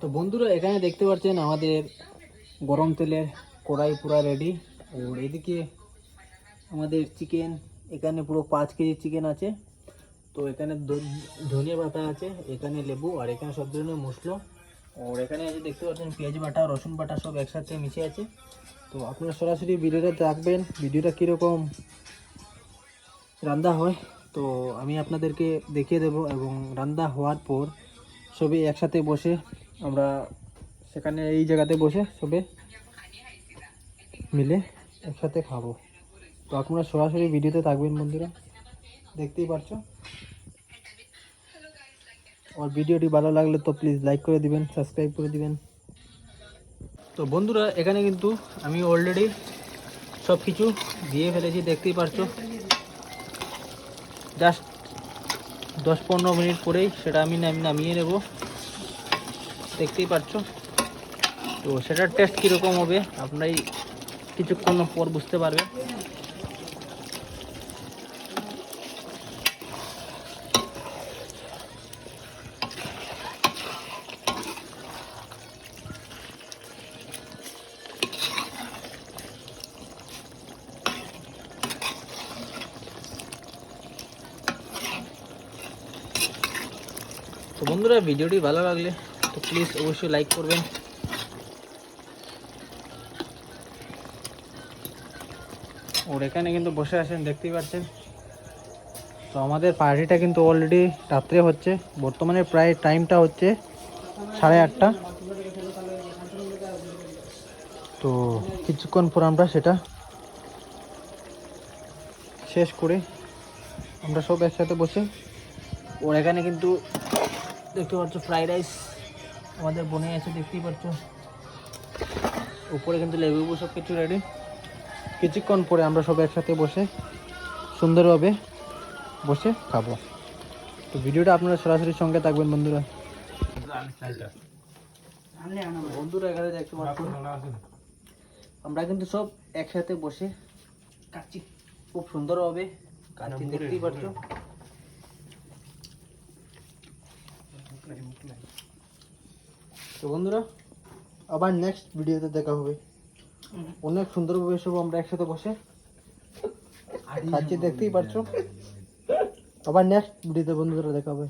তো বন্ধুরা, এখানে দেখতে পাচ্ছেন আমাদের গরম তেলের কড়াই পুরা রেডি আর এদিকে আমাদের চিকেন এখানে পুরো পাঁচ কেজি চিকেন আছে। তো এখানে ধনিয়া পাতা আছে, এখানে লেবু, আর এখানে সব ধরনের মশলা। ওর এখানে আছে দেখতে পাচ্ছেন পেঁয়াজ বাটা, রসুন বাটা সব একসাথে মিশে আছে। তো আপনারা সরাসরি ভিডিওটা দেখবেন, ভিডিওটা কীরকম রান্না হয়। তো আমি আপনাদেরকে দেখিয়ে দেব, এবং রান্না হওয়ার পর সবই একসাথে বসে আমরা সেখানে এই জায়গাতে বসে সবে মিলে একসাথে খাব। তো আপনারা সরাসরি ভিডিওতে থাকবেন বন্ধুরা। দেখতেই পারছ? আর ভিডিওটি ভালো লাগলে তো প্লিজ লাইক করে দিবেন সাবস্ক্রাইব করে দিবেন। তো বন্ধুরা, এখানে কিন্তু আমি অলরেডি সব কিছু দিয়ে ফেলেছি, দেখতেই পারছ। জাস্ট দশ পনেরো মিনিট পরেই সেটা আমি নাম- নামিয়ে নেব। দেখতেই পাচ্ছ। তো সেটার টেস্ট কীরকম হবে, আপনারাই কিছুক্ষণ পর বুঝতে পারবেন তো বন্ধুরা, ভিডিওটি ভালো লাগলে তো প্লিজ অবশ্যই লাইক করবেন। ওর এখানে কিন্তু বসে আছেন, দেখতেই পাচ্ছেন। তো আমাদের পার্টিটা কিন্তু অলরেডি রাত্রে হচ্ছে। বর্তমানে প্রায় টাইমটা হচ্ছে সাড়ে আটটা। তো কিছুক্ষণ পর আমরা সেটা শেষ করে আমরা সব একসাথে বসে। ওর এখানে কিন্তু দেখতে পাচ্ছ ফ্রাইড রাইস আমাদের বনে আছে, দেখতেই পাচ্ছ। উপরে কিন্তু লেবু সব কিছু রেডি কিছুক্ষণ পরে আমরা সব একসাথে বসে সুন্দরভাবে বসে খাব। তো ভিডিওটা আপনারা সরাসরি সঙ্গে থাকবেন, বন্ধুরা। বন্ধুরা এখানে দেখতে আমরা কিন্তু সব একসাথে বসে কাচ্ছি খুব সুন্দরভাবে কাচ্ছি দেখতেই পাচ্ছ। তো বন্ধুরা আবার নেক্সট ভিডিওতে দেখা হবে। অনেক সুন্দরভাবে সব আমরা একসাথে বসে খাচ্ছি দেখতেই পারছ। আবার নেক্সট ভিডিওতে বন্ধুরা দেখা হবে।